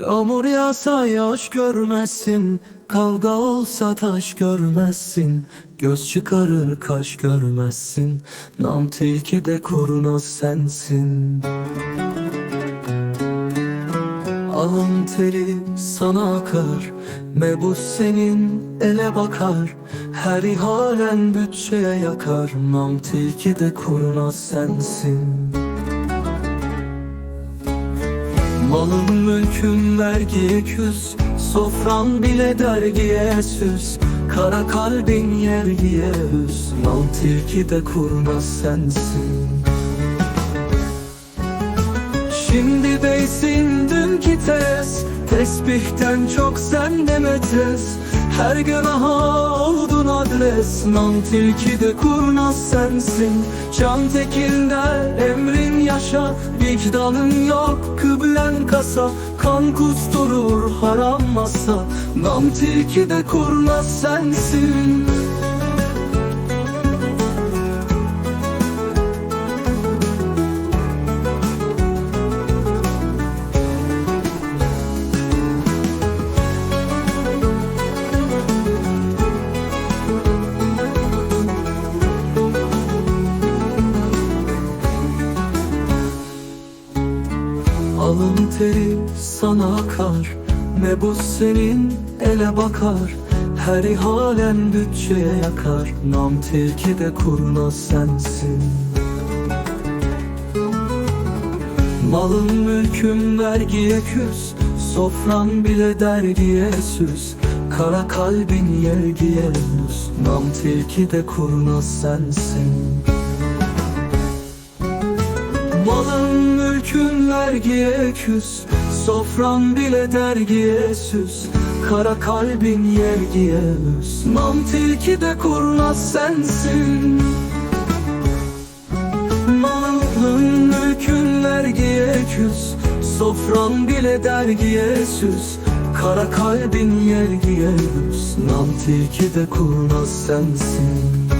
Yağmur yağsa yaş görmezsin Kavga olsa taş görmezsin Göz çıkarır kaş görmezsin Nam tilki de kurnaz sensin. Alın teri sana akar Mebus senin ele bakar Her ihalen bütçeye yakar Nam tilki de kurnaz sensin Malın mülkün vergiye küs Sofran bile dergiye süs. Kara kalbin yergiye hüs Mal tilki de kurnaz sensin. Şimdi beysin dünkü tez Tesbihten çok sen demetes Her günaha oldun adres Nam tilki de kurnaz sensin. Can tekinde emrin yaşa Vicdanın yok kıblen kasa. Kan kusturur haram masa Nam tilki de kurnaz sensin Alın teri sana akar Mebus senin ele bakar. Her ihalen bütçeye yakar Nam tilki de kurnaz sensin. Malın mülkün vergiye küs Sofran bile dergiye süs. Kara kalbin yergiye yüz Nam tilki de kurnaz sensin. Malın mülkün vergiye küs Sofran bile dergiye süs. Kara kalbin yergiye üs Nam tilki de kurnaz sensin. Malın mülkün vergiye küs Sofran bile dergiye süs. Kara kalbin yergiye üs Nam tilki de kurnaz sensin.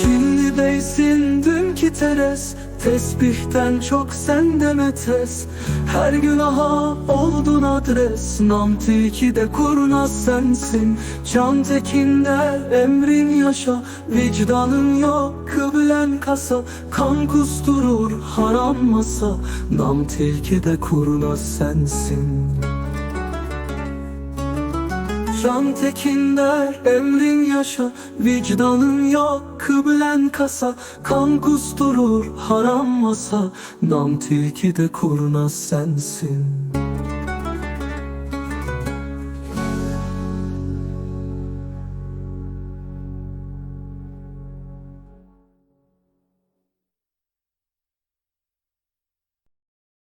Şimdi beysin dünkü teres Tesbihten çok sen demetes Her günaha oldun adres. Nam tilki de kurnaz sensin. Can tekinde emrin yaşa. Vicdanın yok kıblen kasa. Kan kusturur haram masa. Nam tilki de kurnaz sensin Can tekin der emrin yaşa. Vicdanın yok kıblen kasa. Kan kusturur haram masa. Nam tilki de kurnaz sensin